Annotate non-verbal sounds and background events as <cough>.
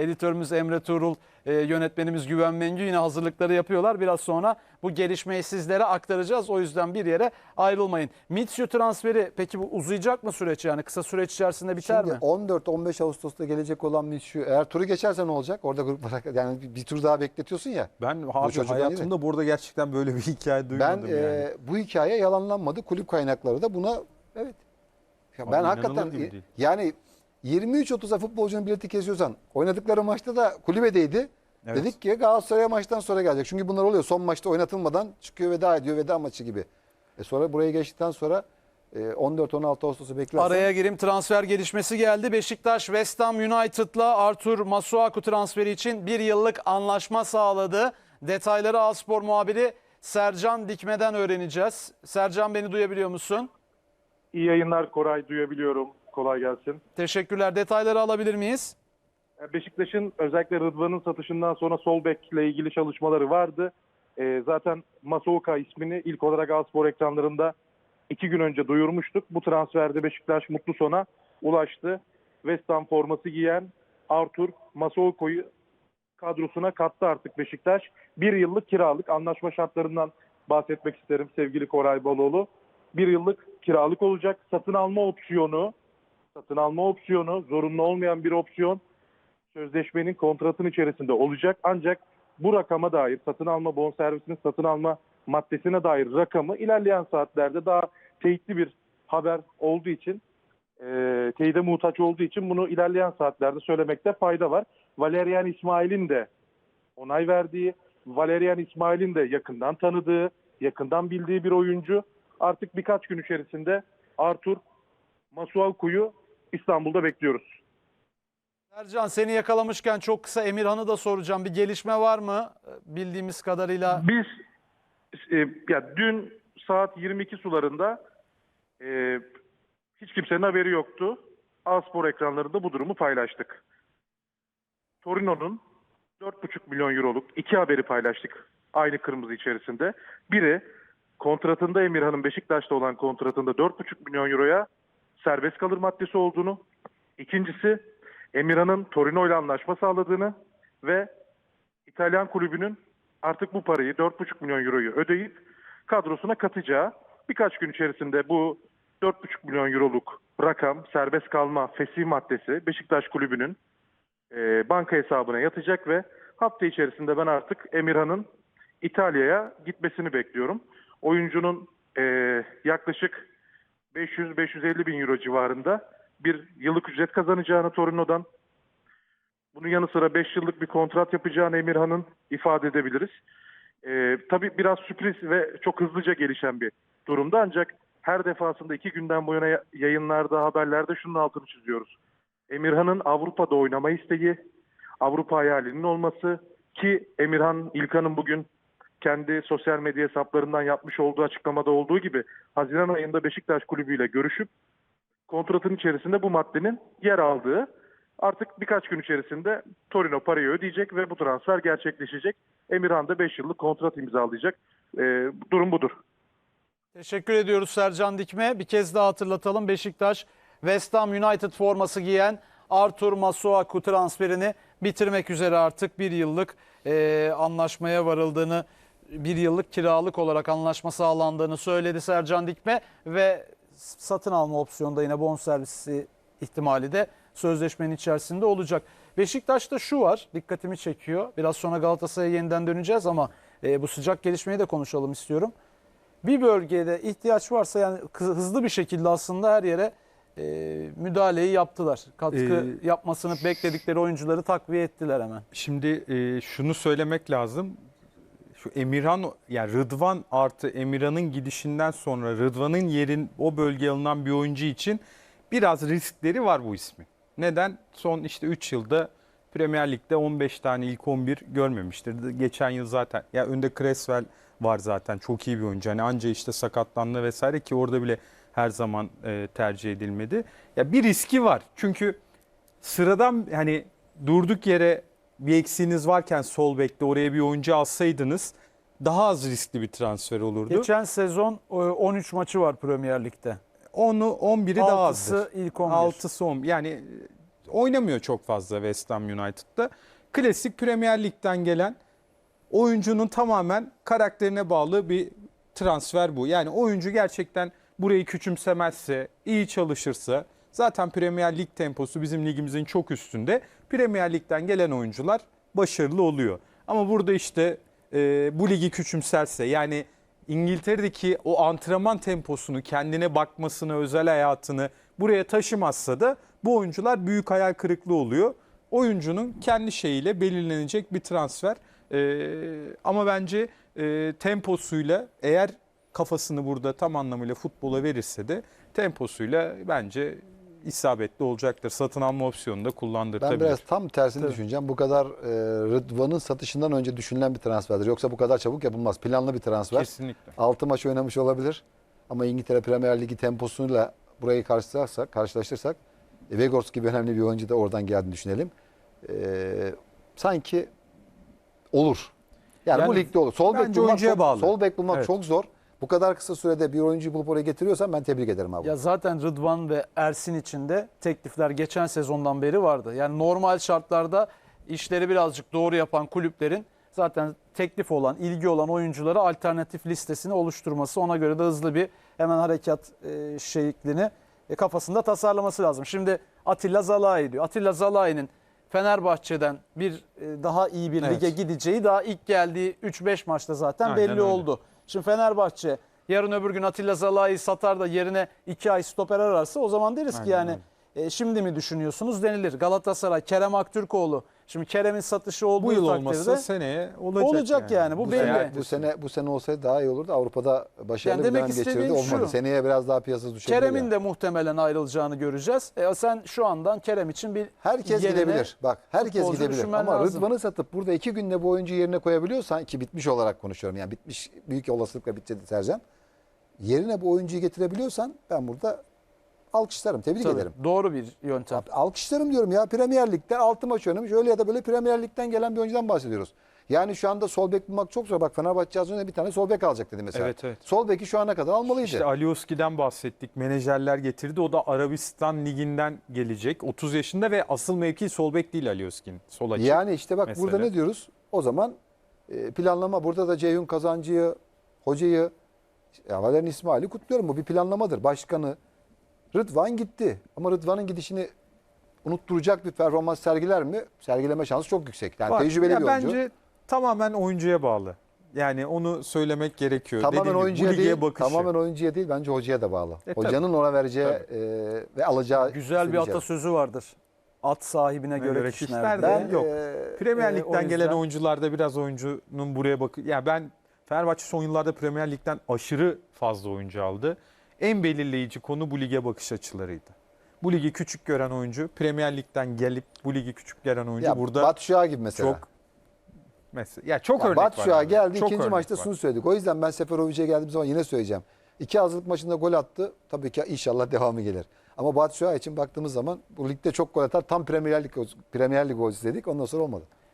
editörümüz Emre Tuğrul, e, yönetmenimiz Güven Mengü yine hazırlıkları yapıyorlar. Biraz sonra bu gelişmeyi sizlere aktaracağız. O yüzden bir yere ayrılmayın. Mitsyu transferi peki bu uzayacak mı süreç yani? Kısa süreç içerisinde biter Şimdi mi? 14-15 Ağustos'ta gelecek olan Mitchell eğer turu geçerse ne olacak? Orada grup olarak yani bir, bir tur daha bekletiyorsun ya. Ben abi hayatımda burada gerçekten böyle bir hikaye Ben duymadım yani. e, bu hikaye yalanlanmadı. Kulüp kaynakları da buna evet. Ya Abi ben hakikaten yani 23-30'a futbolcunun bileti kesiyorsan oynadıkları maçta da kulübedeydi. Evet. Dedik ki Galatasaray'a maçtan sonra gelecek. Çünkü bunlar oluyor. Son maçta oynatılmadan çıkıyor veda ediyor. Veda maçı gibi. E sonra buraya geçtikten sonra e, 14-16 Ağustos'u beklersen Araya gireyim transfer gelişmesi geldi. Beşiktaş West Ham United'la Artur Masuaku transferi için bir yıllık anlaşma sağladı. Detayları Aspor muhabiri Sercan Dikme'den öğreneceğiz. Sercan beni duyabiliyor musun? İyi yayınlar Koray duyabiliyorum. Kolay gelsin. Teşekkürler. Detayları alabilir miyiz? E, Beşiktaş'ın özellikle Rıdvan'ın satışından sonra sol bek ile ilgili çalışmaları vardı. E, zaten Masouka ismini ilk olarak Alspor ekranlarında iki gün önce duyurmuştuk. Bu transferde Beşiktaş mutlu sona ulaştı. West Ham forması giyen Artur Masouka'yı kadrosuna kattı artık Beşiktaş. Bir yıllık kiralık anlaşma şartlarından bahsetmek isterim sevgili Koray Baloğlu. Bir yıllık kiralık olacak. Satın alma opsiyonu, satın alma opsiyonu zorunlu olmayan bir opsiyon sözleşmenin kontratın içerisinde olacak. Ancak bu rakama dair satın alma bonservisinin satın alma maddesine dair rakamı ilerleyen saatlerde daha teyitli bir haber olduğu için e, teyide muhtaç olduğu için bunu ilerleyen saatlerde söylemekte fayda var. Valerian İsmail'in de onay verdiği, Valerian İsmail'in de yakından tanıdığı, yakından bildiği bir oyuncu. Artık birkaç gün içerisinde Artur Masuaku'yu İstanbul'da bekliyoruz. Sercan seni yakalamışken çok kısa Emirhan'ı da soracağım. Bir gelişme var mı? Bildiğimiz kadarıyla Biz e, ya dün saat 22 sularında e, hiç kimsenin haberi yoktu. Aspor ekranlarında bu durumu paylaştık. Torino'nun 4,5 milyon euroluk iki haberi paylaştık aynı kırmızı içerisinde. Biri kontratında Emirhan'ın Beşiktaş'ta olan kontratında 4,5 milyon euroya serbest kalır maddesi olduğunu. İkincisi Emirhan'ın Torino ile anlaşma sağladığını ve İtalyan kulübünün artık bu parayı 4,5 milyon euroyu ödeyip kadrosuna katacağı birkaç gün içerisinde bu 4,5 milyon euroluk rakam serbest kalma fesih maddesi Beşiktaş kulübünün e, banka hesabına yatacak ve hafta içerisinde ben artık Emirhan'ın İtalya'ya gitmesini bekliyorum. Oyuncunun e, yaklaşık 500-550 bin euro civarında bir yıllık ücret kazanacağını Torino'dan bunun yanı sıra 5 yıllık bir kontrat yapacağını Emirhan'ın ifade edebiliriz. Ee, tabii biraz sürpriz ve çok hızlıca gelişen bir durumda ancak her defasında iki günden bu yana ya- yayınlarda, haberlerde şunun altını çiziyoruz. Emirhan'ın Avrupa'da oynama isteği, Avrupa hayalinin olması ki Emirhan İlkan'ın bugün kendi sosyal medya hesaplarından yapmış olduğu açıklamada olduğu gibi Haziran ayında Beşiktaş kulübüyle görüşüp kontratın içerisinde bu maddenin yer aldığı artık birkaç gün içerisinde Torino parayı ödeyecek ve bu transfer gerçekleşecek. Emirhan da 5 yıllık kontrat imzalayacak. Ee, durum budur. Teşekkür ediyoruz Sercan Dikme. Bir kez daha hatırlatalım. Beşiktaş West Ham United forması giyen Artur Masuaku transferini bitirmek üzere artık bir yıllık e, anlaşmaya varıldığını, bir yıllık kiralık olarak anlaşma sağlandığını söyledi Sercan Dikme ve satın alma opsiyonda yine bonservisi ihtimali de sözleşmenin içerisinde olacak. Beşiktaş'ta şu var dikkatimi çekiyor. Biraz sonra Galatasaray'a yeniden döneceğiz ama e, bu sıcak gelişmeyi de konuşalım istiyorum bir bölgede ihtiyaç varsa yani hızlı bir şekilde aslında her yere e, müdahaleyi yaptılar. Katkı Ee, yapmasını bekledikleri oyuncuları takviye ettiler hemen. Şimdi e, şunu söylemek lazım. Şu Emirhan yani Rıdvan artı Emirhan'ın gidişinden sonra Rıdvan'ın yerin o bölgeye alınan bir oyuncu için biraz riskleri var bu ismin. Neden? Son işte 3 yılda Premier Lig'de 15 tane ilk 11 görmemiştir. Geçen yıl zaten ya önde Creswell var zaten çok iyi bir oyuncu. Hani anca işte sakatlandı vesaire ki orada bile her zaman e, tercih edilmedi. Ya bir riski var. Çünkü sıradan hani durduk yere bir eksiğiniz varken sol bekte oraya bir oyuncu alsaydınız daha az riskli bir transfer olurdu. Geçen sezon e, 13 maçı var Premier Lig'de. Onu 11'i daha azdır. 6'sı ilk 11. 6'sı 10. Yani oynamıyor çok fazla West Ham United'da. Klasik Premier Lig'den gelen oyuncunun tamamen karakterine bağlı bir transfer bu. Yani oyuncu gerçekten burayı küçümsemezse, iyi çalışırsa zaten Premier Lig temposu bizim ligimizin çok üstünde. Premier Lig'den gelen oyuncular başarılı oluyor. Ama burada işte e, bu ligi küçümserse yani İngiltere'deki o antrenman temposunu, kendine bakmasını, özel hayatını buraya taşımazsa da bu oyuncular büyük hayal kırıklığı oluyor. Oyuncunun kendi şeyiyle belirlenecek bir transfer. Ee, ama bence e, temposuyla eğer kafasını burada tam anlamıyla futbola verirse de temposuyla bence isabetli olacaktır. Satın alma opsiyonunu da Ben kullandırtabilir. biraz tam tersini Tabii. düşüneceğim. Bu kadar e, Rıdvan'ın satışından önce düşünülen bir transferdir. Yoksa bu kadar çabuk yapılmaz. Planlı bir transfer. Kesinlikle. 6 maç oynamış olabilir. Ama İngiltere Premier Ligi temposuyla burayı karşılarsak, karşılaştırırsak e, Vegors gibi önemli bir oyuncu da oradan geldiğini düşünelim. E, sanki olur. Yani, bu Yani ligde olur. Sol bek bulmak, çok, bağlı. sol bek bulmak Evet. çok zor. Bu kadar kısa sürede bir oyuncuyu bulup oraya getiriyorsan ben tebrik ederim abi. Ya zaten Rıdvan ve Ersin için de teklifler geçen sezondan beri vardı. Yani normal şartlarda işleri birazcık doğru yapan kulüplerin zaten teklif olan, ilgi olan oyunculara alternatif listesini oluşturması, ona göre de hızlı bir hemen harekat e, şeklini e, kafasında tasarlaması lazım. Şimdi Atilla Zalai diyor. Atilla Zalai'nin Fenerbahçe'den bir e, daha iyi bir Evet. lige gideceği daha ilk geldiği 3-5 maçta zaten Aynen belli öyle. oldu. Şimdi Fenerbahçe yarın öbür gün Atilla Zalai'yi satar da yerine 2 ay stoper ararsa o zaman deriz ki Aynen yani e, şimdi mi düşünüyorsunuz denilir. Galatasaray, Kerem Aktürkoğlu. Şimdi Kerem'in satışı olduğu Bu yıl takdirde olmasa seneye olacak. olacak yani. Bu bu belli. sene, bu sene bu sene olsaydı daha iyi olurdu. Avrupa'da başarılı Yani bir dönem geçirdi olmadı. şu. Seneye biraz daha piyasası düşebilir. Kerem'in yani. de muhtemelen ayrılacağını göreceğiz. E, sen şu andan Kerem için bir Herkes yerine gidebilir. Bak herkes gidebilir. Ama lazım. Rıdvan'ı satıp burada iki günde bu oyuncuyu yerine koyabiliyorsan ki bitmiş olarak konuşuyorum. Yani bitmiş büyük olasılıkla bitecek Sercan. Yerine bu oyuncuyu getirebiliyorsan ben burada alkışlarım. Tebrik Tabii, ederim. doğru bir yöntem. Alkışlarım diyorum ya. Premier Lig'de 6 maç oynamış. Öyle ya da böyle Premier Lig'den gelen bir oyuncudan bahsediyoruz. Yani şu anda sol bek bulmak çok zor. Bak Fenerbahçe az önce bir tane sol bek alacak dedi mesela. Evet, evet. Sol beki şu ana kadar almalıydı. İşte Alioski'den bahsettik. Menajerler getirdi. O da Arabistan liginden gelecek. 30 yaşında ve asıl mevki sol bek değil Alioski'nin. Sol açık. Yani işte bak mesela. burada ne diyoruz? O zaman e, planlama burada da Ceyhun Kazancı'yı, hocayı, ya Valerian İsmail'i kutluyorum. Bu bir planlamadır. Başkanı Rıdvan gitti. Ama Rıdvan'ın gidişini unutturacak bir performans sergiler mi? Sergileme şansı çok yüksek. Yani Var. tecrübeli Ya bir oyuncu. Bence tamamen oyuncuya bağlı. Yani onu söylemek gerekiyor. Tamamen Dediğim gibi, oyuncuya bu lige değil, bakışı. tamamen oyuncuya değil bence hocaya da bağlı. E, tabii. Hocanın ona vereceği Tabii. e, ve alacağı Güzel bir atasözü vardır. At sahibine göre, göre kişiler. kişiler Ben yok. e, Premier Ee, Lig'den o gelen oyuncularda biraz oyuncunun buraya bakı. Yani ben Fenerbahçe son yıllarda Premier Lig'den aşırı fazla oyuncu aldı. En belirleyici konu bu lige bakış açılarıydı. Bu ligi küçük gören oyuncu, Premier Lig'den gelip bu ligi küçük gören oyuncu ya, burada Batu Şua'ya gibi mesela. çok mesela ya çok Ya örnek Batu var. Geldi Çok ikinci maçta var. şunu söyledik. O yüzden ben Seferovic'e geldiğim zaman yine söyleyeceğim. İki hazırlık maçında gol attı. Tabii ki inşallah <laughs> devamı gelir. Ama Batu için baktığımız zaman bu ligde çok gol atar. Tam Premier Lig Premier Lig golcüsü dedik. Ondan sonra olmadı.